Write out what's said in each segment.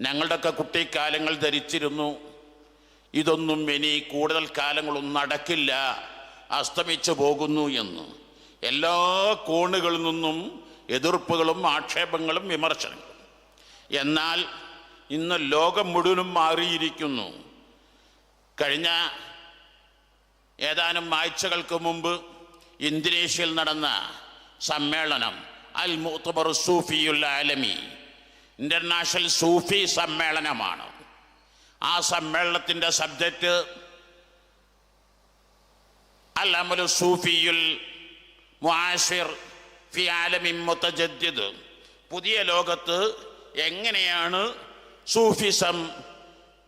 ഞങ്ങളുടെയൊക്കെ കുട്ടിക്കാലങ്ങൾ ധരിച്ചിരുന്നു. ഇതൊന്നും ഇനി കൂടുതൽ കാലങ്ങളൊന്നും നടക്കില്ല. അസ്തമിച്ചു പോകുന്നു എന്ന്. എല്ലാ കോണുകളിൽ നിന്നും എതിർപ്പുകളും ആക്ഷേപങ്ങളും വിമർശനങ്ങളും. എന്നാൽ ഇന്ന് ലോകം മുഴുവനും മാറിയിരിക്കുന്നു. കഴിഞ്ഞ ഏതാനും ആഴ്ചകൾക്ക് മുമ്പ് ഇന്തോനേഷ്യയിൽ നടന്ന സമ്മേളനം അൽ മുത്തബർ സൂഫിയുൽ ആലമി ഇന്റർനാഷണൽ സൂഫി സമ്മേളനമാണ്. ആ സമ്മേളനത്തിന്റെ സബ്ജക്റ്റ് അൽ സൂഫിയുൽ മുആസിർ ഫി ആലമി പുതിയ ലോകത്ത് എങ്ങനെയാണ് സൂഫിസം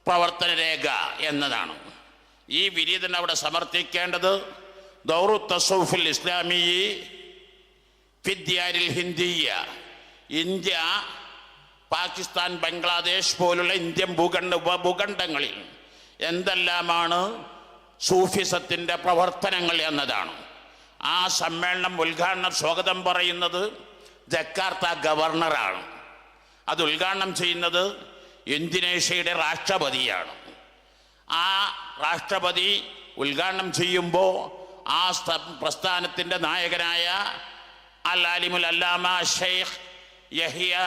പ്രവർത്തന രേഖ എന്നതാണ്. ഈ വിരീതൻ അവിടെ സമർത്ഥിക്കേണ്ടത് ദൗറു തസൂഫുൽ ഇസ്ലാമി ഫിദ്യാരിൽ ഹിന്ദിയ. ഇന്ത്യ പാകിസ്ഥാൻ ബംഗ്ലാദേശ് പോലുള്ള ഇന്ത്യൻ ഭൂഖണ്ഡ ഉപഭൂഖണ്ഡങ്ങളിൽ എന്തെല്ലാമാണ് സൂഫിസത്തിന്റെ പ്രവർത്തനങ്ങൾ എന്നതാണ്. ആ സമ്മേളനം ഉദ്ഘാടനം സ്വാഗതം പറയുന്നത് ജക്കാർത്ത ഗവർണറാണ്. അത് ഉദ്ഘാടനം ചെയ്യുന്നത് ഇന്തോനേഷ്യയുടെ രാഷ്ട്രപതിയാണ്. ആ രാഷ്ട്രപതി ഉദ്ഘാടനം ചെയ്യുമ്പോൾ ആ സ്ഥ- പ്രസ്ഥാനത്തിന്റെ നായകനായ അൽ അലിമുൽ അല്ലാമ ഷെയ്ഖ് യഹിയ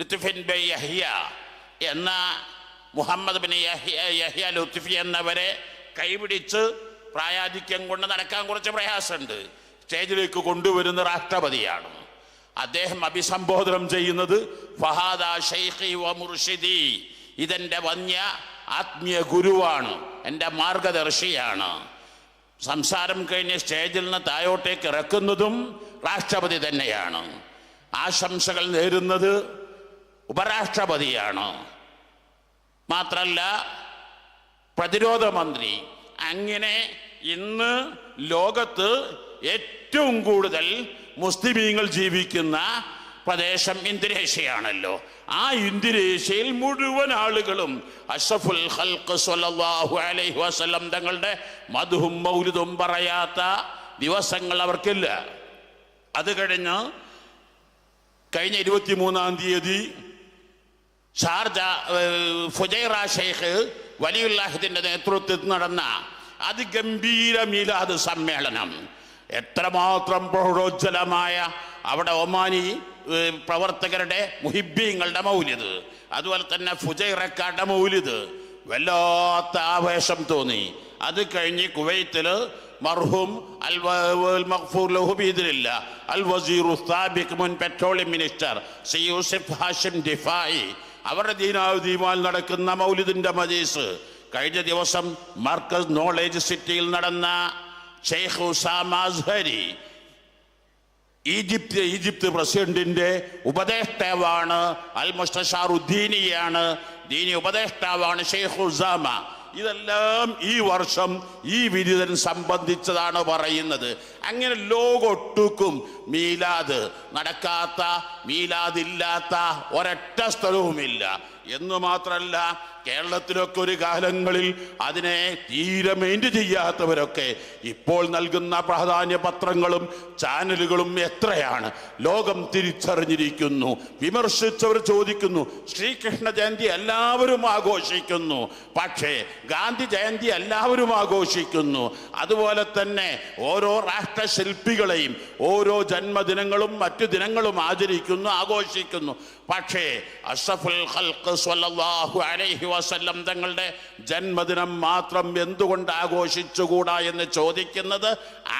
ലുത്തുഫിൻ ബൈ യഹിയ. എന്ന മുഹമ്മദ് ബിൻ യഹിയ യഹിയ ലുത്തുഫി എന്നവരെ കൈപിടിച്ച് പ്രായാധിക്യം കൊണ്ട് നടക്കാൻ കുറച്ച് പ്രയാസമുണ്ട്. സ്റ്റേജിലേക്ക് കൊണ്ടുവരുന്ന രാഷ്ട്രപതിയാണ്. അദ്ദേഹം അഭിസംബോധനം ചെയ്യുന്നത് ഫഹാദ ഷെയ്ഖി വ മുർഷിദി. ഇതെന്റെ വന്യ ആത്മീയ ഗുരുവാണ് എന്റെ മാർഗദർശിയാണ്. സംസാരം കഴിഞ്ഞ് സ്റ്റേജിൽ നിന്ന് താഴോട്ടേക്ക് ഇറക്കുന്നതും രാഷ്ട്രപതി തന്നെയാണ്. ആശംസകൾ നേരുന്നത് ഉപരാഷ്ട്രപതിയാണ്. മാത്രമല്ല പ്രതിരോധ മന്ത്രി. അങ്ങനെ ഇന്ന് ലോകത്ത് ഏറ്റവും കൂടുതൽ മുസ്ലിമീങ്ങൾ ജീവിക്കുന്ന പ്രദേശം ഇന്ദിരേഷ്യയാണല്ലോ ആ ഇന്ദിരേഷ്യയിൽ മുഴുവൻ ആളുകളും അഷഫുൽ ഹൽക്ക് സൊല്ലാഹു അലൈഹി വസ്ലം തങ്ങളുടെ മധുവും മൗലിതും പറയാത്ത ദിവസങ്ങൾ അവർക്കില്ല. അത് കഴിഞ്ഞ് കഴിഞ്ഞ ഇരുപത്തി മൂന്നാം തീയതി ഷാർജ ഫുജൈറ ഷെയ്ഖ് വലിയുല്ലാഹിദിന്റെ നേതൃത്വത്തിൽ നടന്ന അതിഗംഭീര മീലാദ് സമ്മേളനം. എത്രമാത്രം പ്രൗഢോജ്വലമായ അവിടെ ഒമാനി പ്രവർത്തകരുടെ മുഹിബ്ബീങ്ങളുടെ മൗലിത് അതുപോലെ തന്നെ ഫുജൈറക്കാരുടെ മൗലിത് വല്ലാത്ത ആവേശം തോന്നി. അത് കഴിഞ്ഞ് കുവൈത്തിൽ മർഹൂം അൽ മഖ്ഫൂർ മഗ്ഫൂർ ലഹു ബിഇദ്നില്ല അൽ വസീർ ഉസ്താബിക് മുൻ petroleum minister C Yusuf Hashim ദിഫായി അവരുടെ ദീനാദീമാൽ നടക്കുന്ന മൗലിദിന്റെ മജീസ്. കഴിഞ്ഞ ദിവസം മർക്കസ് നോളേജ് സിറ്റിയിൽ നടന്ന sheikh Usama Azhari Egypt Egypt പ്രസിഡന്റിന്റെ ഉപദേഷ്ടാവാണ് അൽ മുസ്തഷാറുദ്ദീനിയാണ് ദീനി ഉപദേഷ്ടാവാണ് ഷെയ്ഖ് ഉസാമ. ഇതെല്ലാം ഈ വർഷം ഈ വിരുദ്ധൻ സംബന്ധിച്ചതാണ് പറയുന്നത്. അങ്ങനെ ലോകൊട്ടുക്കും. മീലാദ് നടക്കാത്ത മീലാദില്ലാത്ത ഒരൊറ്റ സ്ഥലവുമില്ല. എന്ന് മാത്രമല്ല കേരളത്തിലൊക്കെ ഒരു കാലങ്ങളിൽ അതിനെ തീരെ മെയിന്റ് ചെയ്യാത്തവരൊക്കെ ഇപ്പോൾ നൽകുന്ന പ്രാധാന്യ പത്രങ്ങളും ചാനലുകളും എത്രയാണ്? ലോകം തിരിച്ചറിഞ്ഞിരിക്കുന്നു. വിമർശിച്ചവർ ചോദിക്കുന്നു ശ്രീകൃഷ്ണ ജയന്തി എല്ലാവരും ആഘോഷിക്കുന്നു. പക്ഷേ ഗാന്ധി ജയന്തി എല്ലാവരും ആഘോഷിക്കുന്നു. അതുപോലെ തന്നെ ഓരോ രാഷ്ട്രശില്പികളെയും ഓരോ ജന്മദിനങ്ങളും മറ്റു ദിനങ്ങളും ആചരിക്കുന്നു ആഘോഷിക്കുന്നു. പക്ഷേ അഷഫുൽ ഹൽക്ക് സ്വല്ലാഹു അലൈഹി വസല്ലം തങ്ങളുടെ ജന്മദിനം മാത്രം എന്തുകൊണ്ട് ആഘോഷിച്ചുകൂടാ എന്ന് ചോദിക്കുന്നത്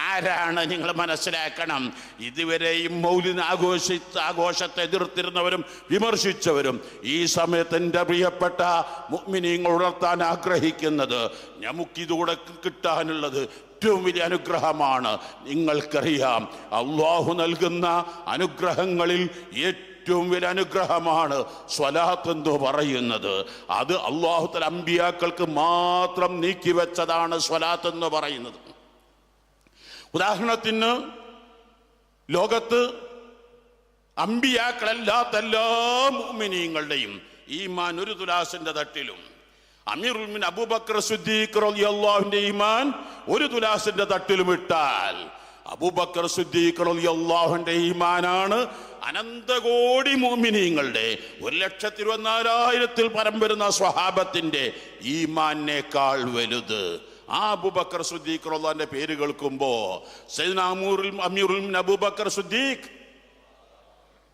ആരാണ്? നിങ്ങൾ മനസ്സിലാക്കണം. ഇതുവരെയും മൗലിന് ആഘോഷിച്ച ആഘോഷത്തെ എതിർത്തിരുന്നവരും വിമർശിച്ചവരും ഈ സമയത്ത് എന്റെ പ്രിയപ്പെട്ട മുഗ്മിനിങ്ങൾ ഉണർത്താൻ ആഗ്രഹിക്കുന്നത് നമുക്കിതുകൂടെ കിട്ടാനുള്ളത് ഏറ്റവും വലിയ അനുഗ്രഹമാണ്. നിങ്ങൾക്കറിയാം അള്ളാഹു നൽകുന്ന അനുഗ്രഹങ്ങളിൽ ഏറ്റവും വലിയ അനുഗ്രഹമാണ് സ്വലാത്ത് എന്ന് പറയുന്നത്. അത് അള്ളാഹുത്തൽ അമ്പിയാക്കൾക്ക് മാത്രം നീക്കിവെച്ചതാണ് സ്വലാത്ത് എന്ന് പറയുന്നത്. ഉദാഹരണത്തിന് ലോകത്ത് അമ്പിയാക്കളല്ലാത്ത എല്ലാ മുഅ്മിനീങ്ങളുടെയും ഈമാൻ ഒരു തുലാസിന്റെ തട്ടിലും അമീറുൽ മിൻ അബൂബക്കർ സിദ്ദീഖ് റളിയല്ലാഹുവിന്റെ ഈമാൻ ഒരു തുലാസിന്റെ തട്ടിലും ഇട്ടാൽ അബൂബക്കർ സിദ്ദീഖ് റളിയല്ലാഹുവിന്റെ ഈമാനാണ്. അനന്തകോടി മോമിനിയങ്ങളുടെ ഒരു ലക്ഷത്തി ഇരുപത്തിനാലായിരത്തിൽ പരം വരുന്ന സ്വഹാബത്തിന്റെ ഈമാനേക്കാൾ വലുത്. ആ അബൂബക്കർ സുദ്ദീഖ് റളിയല്ലാഹുവിന്റെ പേര് കേൾക്കുമ്പോ സൈനാമൂറിൽ അമീറുൽ അബൂബക്കർ സുദ്ദീഖ്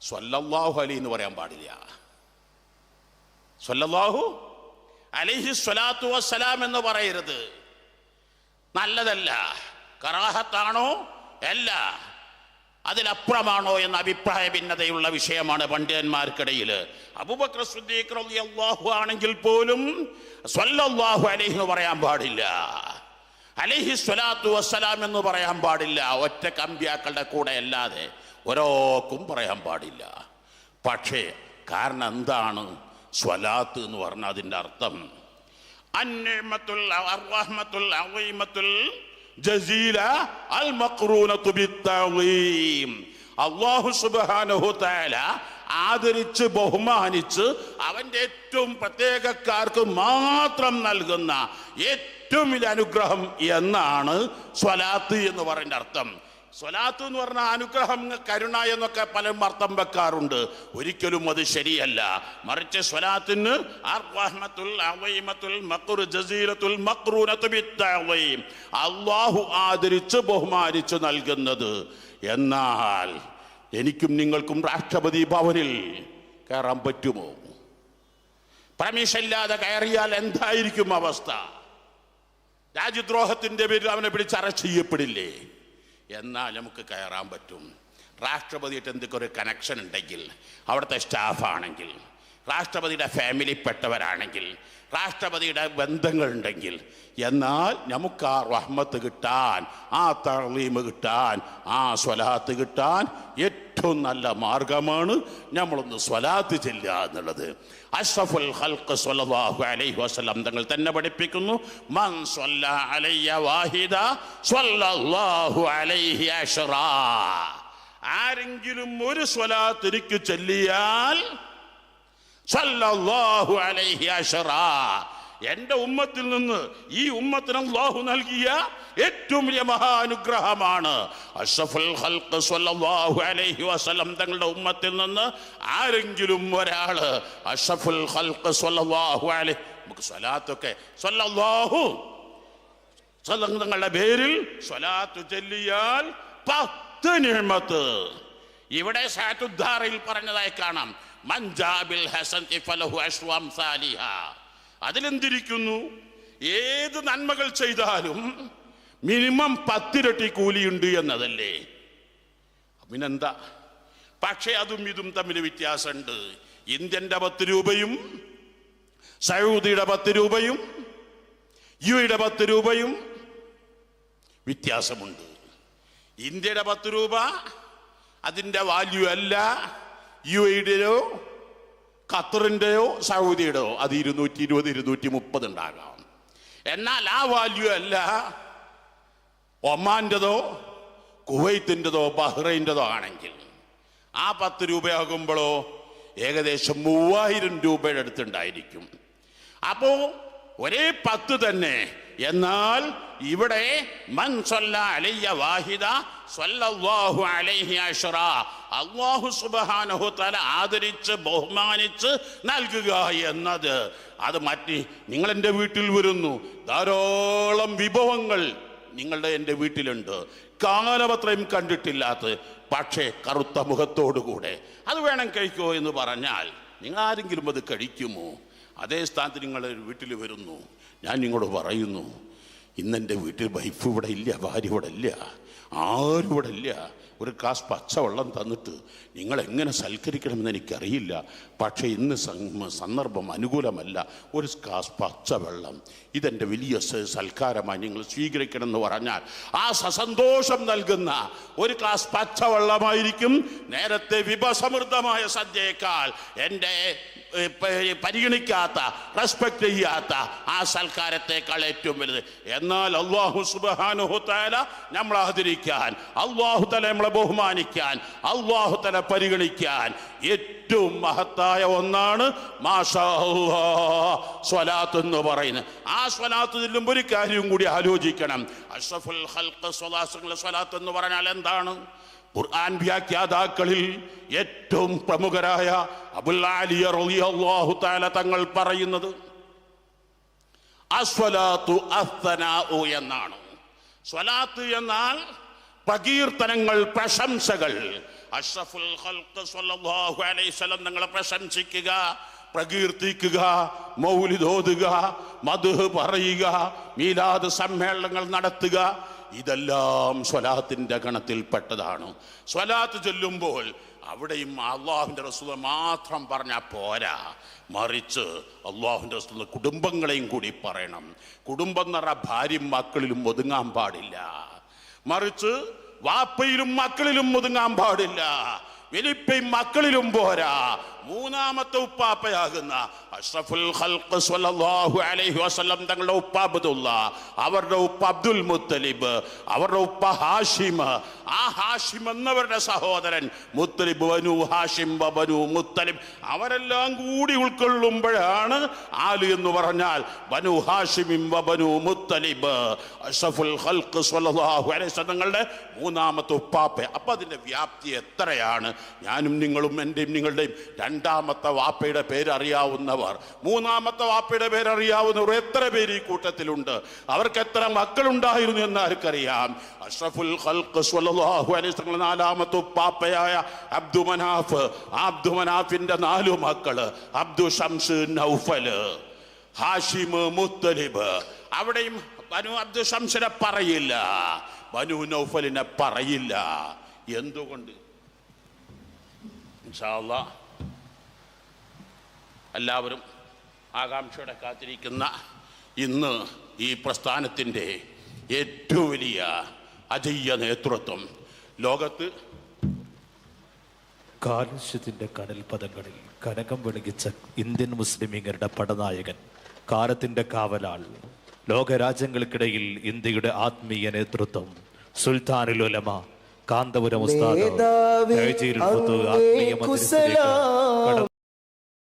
സ്വല്ലല്ലാഹു അലൈഹി എന്ന് പറയാൻ പാടില്ല. സ്വല്ലല്ലാഹു അലൈഹി സ്വലാത്തു വസ്സലാം എന്ന് പറയരുത്. നല്ലതല്ല. കറാഹത്താണോ? അല്ല. അതിലപ്പുറമാണോ എന്ന അഭിപ്രായ ഭിന്നതയുള്ള വിഷയമാണ് പണ്ഡിതന്മാർക്കിടയിൽ. അബൂബക്കർ സിദ്ദീഖ് റളിയല്ലാഹു ആണെങ്കിൽ പോലും സ്വല്ലാഹു അലൈഹി എന്ന് പറയാൻ പാടില്ല. അലഹി സ്വലാത്തു വസ്സലാം എന്ന് പറയാൻ പാടില്ല. ഒറ്റ കമ്പ്യാക്കളുടെ കൂടെ അല്ലാതെ ഓരോക്കും പറയാൻ പാടില്ല. പക്ഷേ കാരണം എന്താണ്? സ്വലാത്ത് എന്ന് പറഞ്ഞാൽ അതിന്റെ അർത്ഥം. ആദരിച്ച് ബഹുമാനിച്ച് അവന്റെ ഏറ്റവും പ്രത്യേകക്കാർക്ക് മാത്രം നൽകുന്ന ഏറ്റവും വലിയ അനുഗ്രഹം എന്നാണ് സ്വലാത്ത് എന്ന് പറയുന്ന അർത്ഥം. സ്വലാത്ത് എന്ന് പറഞ്ഞാൽ അനുഗ്രഹം കരുണ എന്നൊക്കെ പലരും അർത്ഥം വെക്കാറുണ്ട്. ഒരിക്കലും അത് ശരിയല്ല. മറിച്ച് സ്വലാത്തിന് അള്ളാഹു ആദരിച്ച് ബഹുമാനിച്ച് നൽകുന്നത്. എന്നാൽ എനിക്കും നിങ്ങൾക്കും രാഷ്ട്രപതി ഭവനിൽ കയറാൻ പറ്റുമോ? പ്രമീഷ ഇല്ലാതെ കയറിയാൽ എന്തായിരിക്കും അവസ്ഥ? രാജ്യദ്രോഹത്തിന്റെ പേരിൽ അവനെ പിടിച്ച് അറസ്റ്റ് ചെയ്യപ്പെടില്ലേ? എന്നാൽ നമുക്ക് കയറാൻ പറ്റും. രാഷ്ട്രപതിയായിട്ട് എന്തൊക്കെ ഒരു കണക്ഷൻ ഉണ്ടെങ്കിൽ അവിടുത്തെ സ്റ്റാഫാണെങ്കിൽ രാഷ്ട്രപതിയുടെ ഫാമിലിപ്പെട്ടവരാണെങ്കിൽ രാഷ്ട്രപതിയുടെ ബന്ധങ്ങളുണ്ടെങ്കിൽ എന്നാൽ നമുക്ക് ആ റഹ്മത്ത് കിട്ടാൻ ആ തളീമ് കിട്ടാൻ ആ സ്വലാത്ത് കിട്ടാൻ ഏറ്റവും നല്ല മാർഗമാണ് നമ്മളൊന്ന് സ്വലാത്ത് ചെല്ലുക എന്നുള്ളത്. അഷ്റഫുൽ ഹൽക്ക് സ്വലവാഹു അലൈഹി വസല്ലം തങ്ങൾ തന്നെ പഠിപ്പിക്കുന്നു. മൻ സ്വല്ല സ്വല്ലല്ലാഹു അലൈഹി അഷ്റാ. ആരെങ്കിലും ഒരു സ്വലാത്ത് ചൊല്ലിയാൽ സല്ലല്ലാഹു അലൈഹി അശറാ എന്റെ ഉമ്മത്തിൽ നിന്ന് ഈ ഉമ്മത്തിന് അള്ളാഹു നൽകിയ ഏറ്റവും വലിയ മഹാനുഗ്രഹമാണ്. അഷഫുൽ ഹൽക്ക് സല്ലല്ലാഹു അലൈഹി വസല്ലം തങ്ങളുടെ ഉമ്മത്തിൽ നിന്ന് ആരെങ്കിലും ഒരാൾ അഷഫുൽ ഹൽക്ക് സല്ലല്ലാഹു അലൈഹി നമുക്ക് സ്വലാത്തൊക്കെ സല്ലല്ലാഹു തങ്ങളുടെ പേരിൽ സ്വലാത്തു ചൊല്ലിയാൽ പത്ത് നിഅമത്ത്. ഇവിടെ സാറ്റുദ്ധാറയിൽ പറഞ്ഞതായി കാണാം. മഞ്ചാബിൽ ഹസൻ ഫലഹു അശ്വ അംസാലിഹ. അതിലെന്തിരിക്കുന്നു? ഏത് നന്മകൾ ചെയ്താലും മിനിമം പത്തിരട്ടി കൂലിയുണ്ട് എന്നതല്ലേ? പിന്നെന്താ? പക്ഷേ അതും ഇതും തമ്മിൽ വ്യത്യാസമുണ്ട്. ഇന്ത്യന്റെ പത്ത് രൂപയും സൗദിയുടെ പത്ത് രൂപയും യുയുടെ പത്ത് രൂപയും വ്യത്യാസമുണ്ട്. ഇന്ത്യയുടെ പത്ത് രൂപ അതിന്റെ വാല്യൂ അല്ല യു എയുടെയോ ഖത്തറിന്റെയോ സൗദിയുടെയോ അത് ഇരുന്നൂറ്റി ഇരുപത് ഇരുന്നൂറ്റി മുപ്പത് ഉണ്ടാകാം. എന്നാൽ ആ വാല്യൂ അല്ല ഒമാന്റെതോ കുവൈത്തിന്റെതോ ബഹ്റൈന്റെതോ ആണെങ്കിൽ. ആ പത്ത് രൂപയാകുമ്പോഴോ ഏകദേശം മൂവായിരം രൂപയുടെ അടുത്തുണ്ടായിരിക്കും. അപ്പോൾ ഒരേ പത്ത് തന്നെ. എന്നാൽ ഇവിടെ മൻ സ്വല്ലല്ലാഹു അലൈഹി ആദരിച്ച് ബഹുമാനിച്ച് നൽകുക എന്നത്. അത് മാറ്റി നിങ്ങൾ എന്റെ വീട്ടിൽ വരുന്നു. ധാരാളം വിഭവങ്ങൾ നിങ്ങളുടെ എന്റെ വീട്ടിലുണ്ട്. കാലമത്രയും കണ്ടിട്ടില്ലാത്ത പക്ഷേ കറുത്ത മുഖത്തോടുകൂടെ അത് വേണം കഴിക്കോ എന്ന് പറഞ്ഞാൽ നിങ്ങൾ ആരെങ്കിലും അത് കഴിക്കുമോ? അതേ സ്ഥാനത്ത് നിങ്ങളുടെ വീട്ടിൽ വരുന്നു. ഞാൻ നിങ്ങളോട് പറയുന്നു ഇന്നെന്റെ വീട്ടിൽ വൈഫ് ഇവിടെ ഇല്ല ഭാര്യ ഇവിടെ ഇല്ല ആരും ഇവിടെ ഇല്ല. ഒരു ഗ്ലാസ് പച്ചവെള്ളം തന്നിട്ട് നിങ്ങൾ എങ്ങനെ സൽക്കരിക്കണമെന്ന് എനിക്കറിയില്ല. പക്ഷേ ഇന്ന് സന്ദർഭം അനുകൂലമല്ല. ഒരു ഗ്ലാസ് പച്ചവെള്ളം. ഇതെന്റെ വലിയ സൽക്കാരമായി നിങ്ങൾ സ്വീകരിക്കണം എന്ന് പറഞ്ഞാൽ ആ സസന്തോഷം നൽകുന്ന ഒരു ഗ്ലാസ് പച്ചവെള്ളമായിരിക്കും നേരത്തെ വിഭസമൃദ്ധമായ സദ്യയേക്കാൾ എന്റെ പരിഗണിക്കാത്ത റെസ്പെക്ട് ചെയ്യാത്ത ആ സൽക്കാരത്തെക്കാൾ ഏറ്റവും വലുത്. എന്നാൽ അള്ളാഹു സുബാനുഹുത്താല നമ്മൾ ആദരിക്കാൻ അള്ളാഹു തല നമ്മളെ ബഹുമാനിക്കാൻ അള്ളാഹു തല പരിഗണിക്കാൻ ഏറ്റവും മഹത്തായ ഒന്നാണ് സ്വലാത്ത് എന്ന് പറയുന്നത്. ആ സ്വലാത്ത് ചെല്ലുമ്പോൾ ഒരു കാര്യം കൂടി ആലോചിക്കണം. അഷ്റഫുൽ ഹൽക്ക് സ്വലാത്ത് എന്ന് പറഞ്ഞാൽ എന്താണ്? ഖുർആൻ വ്യാഖ്യാതാക്കളിൽ ഏറ്റവും പ്രമുഖരായ അബുൽ ആലിയ റളിയല്ലാഹു തആല തങ്ങൾ പറയുന്നത് അസ്വലാത്തു അസ്തനാഉ എന്നാണ്. സ്വലാത്ത് എന്നാൽ പ്രകീർത്തനങ്ങൾ പ്രശംസകൾ. അഷ്റഫുൽ ഖൽഖ് സ്വല്ലല്ലാഹു അലൈഹി തങ്ങളെ പ്രശംസിക്കുക പ്രകീർത്തിക്കുക മൗലിദ് ഓതുക മധു പറയുക മീലാദ് സമ്മേളനങ്ങൾ നടത്തുക. ഇതെല്ലാം സ്വലാത്തിന്റെ ഗണത്തിൽപ്പെട്ടതാണ്. സ്വലാത്ത് ചൊല്ലുമ്പോൾ അവിടെയും അള്ളാഹുവിന്റെ റസൂൽ മാത്രം പറഞ്ഞാൽ പോരാ. മറിച്ച് അള്ളാഹുവിന്റെ റസൂൽ കുടുംബങ്ങളെയും കൂടി പറയണം. കുടുംബം നിറ ഭാര്യയും മക്കളിലും ഒതുങ്ങാൻ പാടില്ല. മറിച്ച് വാപ്പയിലും മക്കളിലും ഒതുങ്ങാൻ പാടില്ല. വലിപ്പയും മക്കളിലും പോരാ. മൂന്നാമത്തെ ഉപ്പാപ്പയാകുന്ന അഷ്റഫുൽ ഖൽഖ് സ്വല്ലല്ലാഹു അലൈഹി വസല്ലം തങ്ങളുടെ ഉപ്പ അവരുടെ ഉപ്പ അബ്ദുൽ മുത്തലിബ് അവരുടെ ഉപ്പ ഹാഷിം ആ ഹാഷിം എന്നവരുടെ സഹോദരൻ മുത്തലിബ് ബനു ഹാഷിം ബനു മുത്തലിബ്. അവരെല്ലാം കൂടി ഉൾക്കൊള്ളുമ്പോഴാണ് ആൽ എന്ന് പറഞ്ഞാൽ ബനു ഹാഷിമിം ബനു മുത്തലിബ്. അഷ്റഫുൽ ഖൽഖ് സ്വല്ലല്ലാഹു അലൈഹി വസല്ലം തങ്ങളുടെ മൂന്നാമത്തെ ഉപ്പാപ്പ. അപ്പം അതിന്റെ വ്യാപ്തി എത്രയാണ്? ഞാനും നിങ്ങളും എന്റെയും നിങ്ങളുടെയും രണ്ടാമത്തെ വാപ്പയുടെ പേരറിയാവുന്നവർ. മൂന്നാമത്തെ വാപ്പയുടെ പേരറിയാവുന്നവർ എത്ര പേര് ഈ കൂട്ടത്തിലുണ്ട്? അവർക്ക് എത്ര മക്കളുണ്ടായിരുന്നു എന്ന് ആർക്കറിയാം? അഷ്റഫുൽ ഖൽഖ് സ്വല്ലല്ലാഹു അലൈഹി നാലാമത്തെ പാപ്പയായ അബ്ദു മനാഫ്. അബ്ദു മനാഫിന്റെ നാലു മക്കൾ. അബ്ദു ഷംസ് നൗഫൽ ഹാഷിമ് മുത്തലിബ്. അവിടെയും ബനു അബ്ദു ഷംസിനെ പറയില്ല. ബനു നൗഫലിനെ പറയില്ല. എന്തുകൊണ്ട്? ഇൻഷാ അല്ലാ എല്ലാവരും ആകാംക്ഷയോടെ കാത്തിരിക്കുന്ന ഇന്ന് ഈ പ്രസ്ഥാനത്തിന്റെ ഏറ്റവും വലിയ അജയ്യ നേതൃത്വം. ലോകത്ത് കാലുഷ്യത്തിന്റെ കടൽ പദങ്ങളിൽ കനകം വെളുകിച്ച ഇന്ത്യൻ മുസ്ലിമീങ്ങളുടെ പടനായകൻ കാലത്തിന്റെ കാവലാൾ ലോകരാജ്യങ്ങൾക്കിടയിൽ ഇന്ത്യയുടെ ആത്മീയ നേതൃത്വം സുൽത്താനുൽ ഉലമ കാന്തപുരം ഉസ്താദ് ആത്മീയ